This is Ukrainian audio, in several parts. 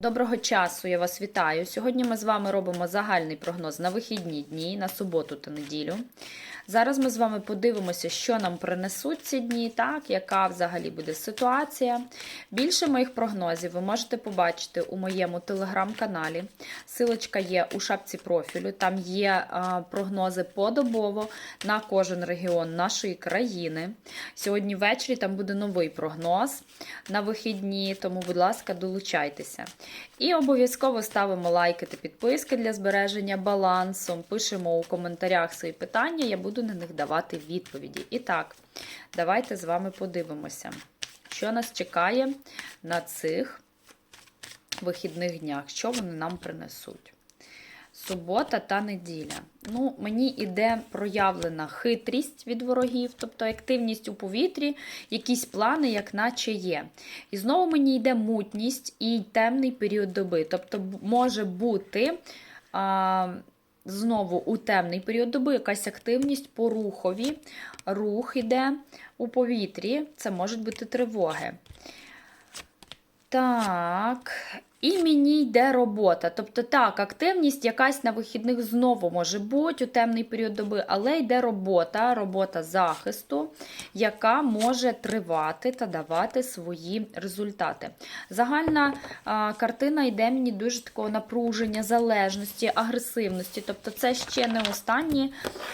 Доброго часу, я вас вітаю. Сьогодні ми з вами робимо загальний прогноз на вихідні дні, на суботу та неділю. Зараз ми з вами подивимося, що нам принесуть ці дні, так, яка взагалі буде ситуація. Більше моїх прогнозів ви можете побачити у моєму телеграм-каналі. Силочка є у шапці профілю. Там є прогнози подобово на кожен регіон нашої країни. Сьогодні ввечері там буде новий прогноз на вихідні, тому, будь ласка, долучайтеся. І обов'язково ставимо лайки та підписки для збереження балансу. Пишемо у коментарях свої питання, я буду на них давати відповіді. І так, давайте з вами подивимося, що нас чекає на цих вихідних днях, що вони нам принесуть. Субота та неділя. Ну, Мені іде проявлена хитрість від ворогів, тобто активність у повітрі, якісь плани, як наче є. І знову мені йде мутність і темний період доби. Тобто, може бути а, знову у темний період доби якась активність по рухові. Рух іде у повітрі, це можуть бути тривоги. Так, і мені йде робота. Тобто, так, активність якась на вихідних знову може бути у темний період доби, але йде робота, робота захисту, яка може тривати та давати свої результати. Загальна а, картина йде мені дуже такого напруження, залежності, агресивності. Тобто, це ще не останні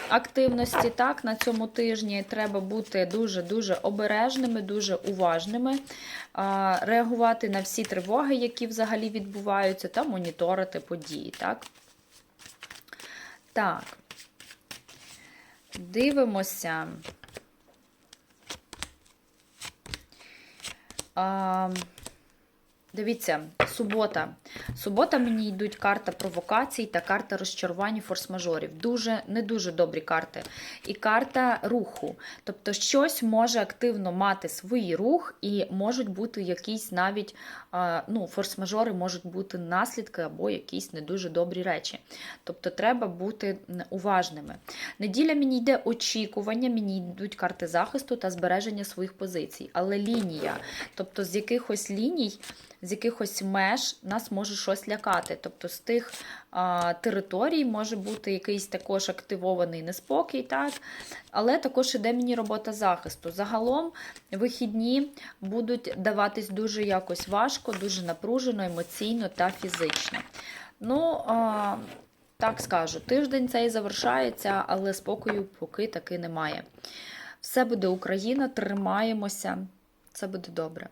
активності. Так, на цьому тижні треба бути дуже-дуже обережними, дуже уважними, а, реагувати на всі тривоги, які взагалі відбуваються, та моніторити події. Так, так. Дивимося. А, Дивіться, субота. Субота мені йдуть карта провокацій та карта розчарувань форс-мажорів. Дуже не дуже добрі карти. І карта руху. Тобто, щось може активно мати свій рух, і можуть бути якісь навіть ну, форс-мажори можуть бути наслідки або якісь не дуже добрі речі. Тобто, треба бути уважними. Неділя мені йде очікування, мені йдуть карти захисту та збереження своїх позицій. Але лінія, тобто з якихось ліній з якихось меж нас може щось лякати. Тобто з тих а, територій може бути якийсь також активований неспокій, так? але також іде мені робота захисту. Загалом вихідні будуть даватись дуже якось важко, дуже напружено, емоційно та фізично. Ну, а, так скажу, тиждень цей завершається, але спокою поки таки немає. Все буде Україна, тримаємося, це буде добре.